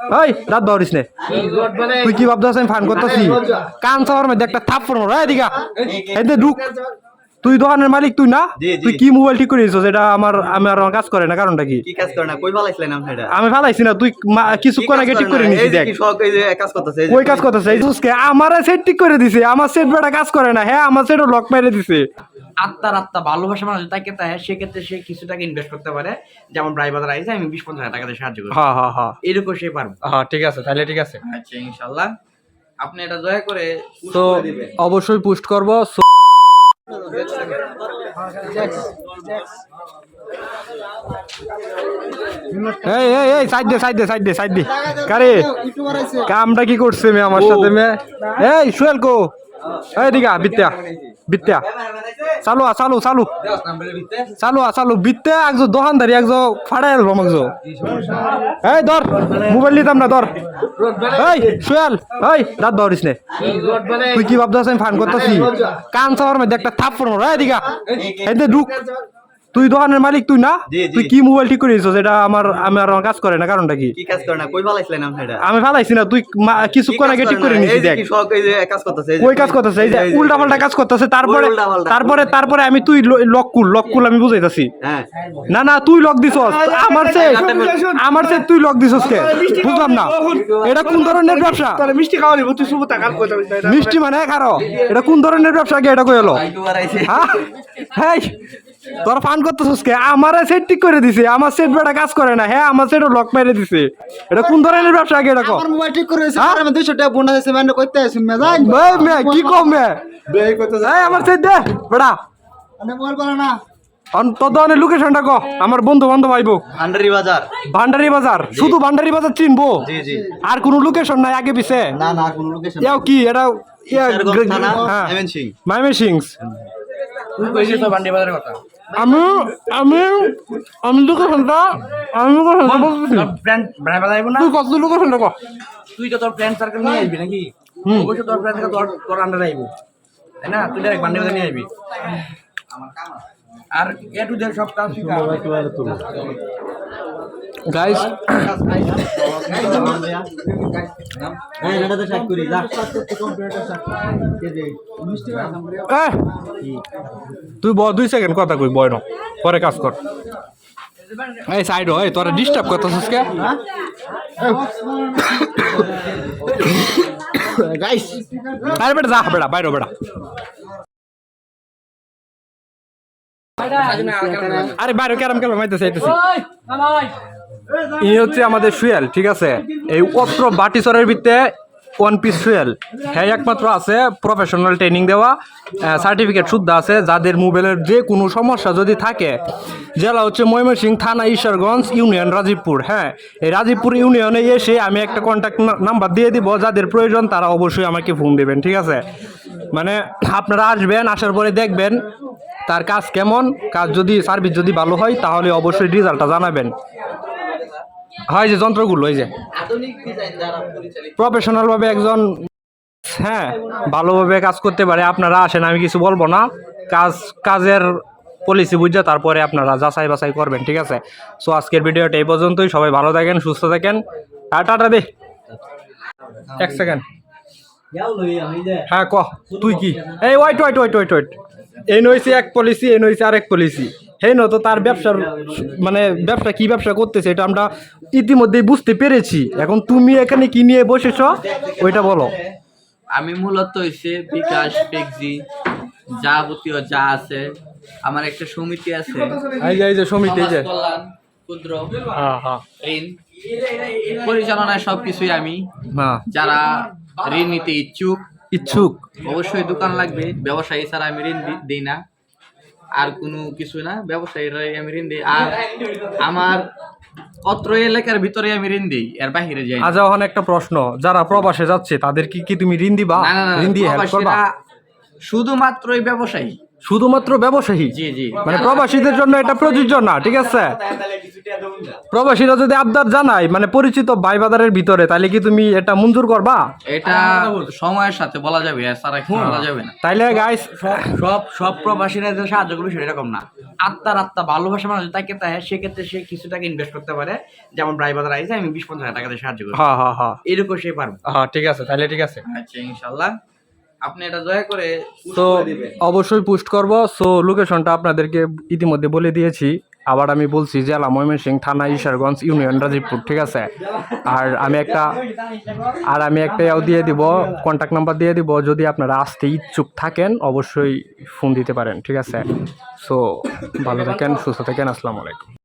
ওই রাত বাড়িস নে। তুই কি ভাবতেছ আমি ফান করতেছি? কান চাওয়ার মধ্যে একটা থাপ পড়ব রে এদিকে এতে ঢুক। তুই দোকানের মালিক তুই না। তুই কি মোবাইল ঠিক এটা আমার আমার আমার কাজ করে না কারণটা কি? কি কাজ করে না? কই ভালাইছিলেন আপনি এটা? আমি ফালাইছি না তুই মা- কিছুক্ষণ আগে ঠিক করে নিছি দেখ। এই কাজ করতেছে ওই কাজ করতেছে? এই আমার সেট ঠিক করে দিছে আমার সেট বেটা কাজ করে না। হ্যাঁ আমার সেটও লক মেরে দিছে। আত্মার আত্মা ভালোবাসা মানুষ তাকে তাই সেক্ষেত্রে সে কিছু টাকা ইনভেস্ট করতে পারে। যেমন ব্রাই বাজার আইসে আমি বিশ পঞ্চাশ হাজার টাকা দিয়ে সাহায্য করি হ্যাঁ হ্যাঁ হ্যাঁ। এরকম সে পারব। হ্যাঁ ঠিক আছে তাহলে ঠিক আছে। আচ্ছা ইনশাল্লাহ আপনি এটা দয়া করে তো অবশ্যই পোস্ট করব এই এই এই সাইড দে সাইড দে সাইড দে সাইড দে। কারে? কামটা কি করছে মে আমার সাথে মে এই সুয়েল কো। এই দিগা বিত্যা বিত্যা চালু আ, চালু চালু। চালু আ, চালু। বিত্তে একজো দোকানদারি একজো ফাড়াই আলবাম একজো। এই, ধর, মোবাইল নিতাম না, ধর। এই সুয়াল এই, দাঁত ধরিস নে। তুই কি ভাবতে আমি ফান করতেছি? কান চাওয়ার মধ্যে একটা থাপ পড়ব রে এদিকে এতে ঢুক। তুই দোকানের মালিক তুই না। তুই কি মোবাইল ঠিক করে দিছিস এটা আমার আমার আমার কাজ করে না কারণটা কি কি কাজ করে না কই ভালাইছিলেন আপনি এটা আমি ফালাইছি না তুই মা- কিছুক্ষণ আগে ঠিক করে নিছি দেখ এই যে কাজ করতেছে ওই কাজ করতেছে এই যে উল্টা পাল্টা কাজ করতেছে তারপরে তারপরে তারপরে আমি তুই লক কুল লক কুল আমি বুঝাইতাছি হ্যাঁ না না তুই লক দিছস আমার সে আমার সে তুই লক দিছস কে বুঝলাম না এটা কোন ধরনের ব্যবসা তাহলে মিষ্টি খাওয়া নিব তুই টাকা কই যাবি মিষ্টি মানে খারো এটা কোন ধরনের ব্যবসা কে এটা কই এলো আইটু আর আইছে হ্যাঁ তোর ফান করতেছিস কে? আমার সেট ঠিক করে দিছে। আমার সেট বেটা কাজ করে না। হ্যাঁ আমার সেটও লক মেরে দিছে। এটা কোন ধরনের ব্যবসা কে এটা কো আমার মোবাইল ঠিক করে হ্যাঁ? আমি 200 টাকা বোনাস আছে মানে কইতে আইছুন মে জান এই মে কি কম মে? কইতে এই আমার সেট দে বেটা মানে মোবাইল বলা না। লোকেশনটা কো আমার বন্ধু বান্ধব আইবো। ভান্ডারি বাজার। ভান্ডারি বাজার? শুধু ভান্ডারি বাজার চিনবো? জি জি। আর কোনো লোকেশন নাই আগে পিছে? না না কোন লোকেশন ইয়াও কি এটা ইয়া হ্যাঁ। এমএন সিং মাইমে সিংস বাজারের কথা? আমি আমি আমি আমি বলতেছি। তোর ফ্রেন্ড ব্রাই বাজার না? তুই কত তুই তো তোর ফ্রেন্ড সার্কেল নিয়ে আসবি নাকি? অবশ্যই তোর ফ্রেন্ড তোর তোর আন্ডারে আইবো। তাই না? তুই ডাইরেক্ট বান্ডি নিয়ে আসবি। আর এ টু জেড সব কাজ শিখা গাইস হ্যাঁ তুই ব দুই সেকেন্ড কথা কই বয় না। পরে কাজ কর। এই সাইড এই তোরা ডিস্টার্ব করতেছিস কে? গাইস আরে বেটা যা বেটা বাইরে বেটা। আরে বাইরে ক্যারাম খেলবে মাইতেছে আইতেছি ইনি হচ্ছে আমাদের সুয়েল ঠিক আছে? এই অত্র বাটিচরের ভিত্তে ওয়ান পিস সুয়েল হ্যাঁ একমাত্র আছে প্রফেশনাল ট্রেনিং দেওয়া সার্টিফিকেট শুদ্ধ আছে যাদের মোবাইলের যে কোনো সমস্যা যদি থাকে জেলা হচ্ছে ময়মনসিংহ থানা ঈশ্বরগঞ্জ ইউনিয়ন রাজীবপুর হ্যাঁ? এই রাজীবপুর ইউনিয়নে এসে আমি একটা কন্ট্যাক্ট নাম্বার দিয়ে দিব যাদের প্রয়োজন তারা অবশ্যই আমাকে ফোন দেবেন ঠিক আছে? মানে আপনারা আসবেন আসার পরে দেখবেন তার কাজ কেমন? কাজ যদি সার্ভিস যদি ভালো হয় তাহলে অবশ্যই রেজাল্টটা জানাবেন। হয় যে যন্ত্রগুলো এই যে। আধুনিক ডিজাইন দ্বারা পরিচালিত। প্রফেশনাল ভাবে একজন হ্যাঁ ভালোভাবে কাজ করতে পারে। আপনারা আসেন আমি কিছু বলব না। কাজ কাজের পলিসি বুঝে তারপরে আপনারা যাচাই বাছাই করবেন ঠিক আছে? সো আজকের ভিডিওটা এই পর্যন্তই। সবাই ভালো থাকেন সুস্থ থাকেন। আর টাটা দে। এক সেকেন্ড। হ্যাঁ ক? তুই কি? এই wait wait wait wait wait এই নইছে এক পলিসি এই নইছে আরেক পলিসি হেই ন তো তার ব্যবসার মানে ব্যবসা কি ব্যবসা করতেছে এটা আমরা ইতিমধ্যেই বুঝতে পেরেছি। এখন তুমি এখানে কি নিয়ে বসেছ ওইটা বলো। আমি মূলত হইছে বিকাশ পেগজি যাবতীয় যা আছে। আমার একটা সমিতি আছে। এই যে এই যে সমিতি এই যে। ক্ষুদ্র হ্যাঁ হ্যাঁ। ঋণ পরিচালনায় সবকিছুই আমি। হ্যাঁ। যারা ঋণ নিতে ইচ্ছুক ইচ্ছুক। অবশ্যই দোকান লাগবে ব্যবসায়ী ছাড়া আমি ঋণ দিই না। আর কোনো কিছু না ব্যবসায়ীরা আমি ঋণ দিই। আর আমার অত্র এলাকার ভিতরে আমি ঋণ দিই এর বাহিরে যাই। আজ এখন একটা প্রশ্ন। যারা প্রবাসে যাচ্ছে তাদের কি কি তুমি ঋণ দিবা? ঋণ দিয়ে হেল্প করবা? শুধুমাত্রই ব্যবসায়ী। শুধুমাত্র ব্যবসায়ী? জি জি। মানে প্রবাসীদের জন্য এটা প্রযোজ্য না ঠিক আছে? প্রবাসীরা যদি আবদার জানায় মানে পরিচিত ভাই বাজারের ভিতরে তাহলে কি তুমি এটা মঞ্জুর করবা? এটা সময়ের সাথে বলা যাবে বলা যাবে না। তাইলে গাইস সব সব প্রবাসীরা যে সাহায্য করবে সেটা এরকম না। আত্মার আত্মা ভালোবাসা মানুষ তাকে তাই সেক্ষেত্রে সে কিছু টাকা ইনভেস্ট করতে পারে। যেমন ব্রাই বাজার আইসে আমি বিশ পঞ্চাশ হাজার টাকা দিয়ে সাহায্য করি। হ্যাঁ হ্যাঁ হ্যাঁ। এরকম সে পারবে। হ্যাঁ ঠিক আছে তাহলে ঠিক আছে। আচ্ছা ইনশাল্লাহ। আপনি এটা দয়া করে তো অবশ্যই পোস্ট করব। সো লোকেশনটা আপনাদেরকে ইতিমধ্যে বলে দিয়েছি। আবার আমি বলছি জেলা ময়মনসিং থানা ঈশ্বরগঞ্জ ইউনিয়ন রাজীবপুর ঠিক আছে? আর আমি একটা আর আমি একটা ইয়াও দিয়ে দিব কন্ট্যাক্ট নাম্বার দিয়ে দিব। যদি আপনারা আসতে ইচ্ছুক থাকেন অবশ্যই ফোন দিতে পারেন ঠিক আছে? সো ভালো থাকেন সুস্থ থাকেন আসসালামু আলাইকুম।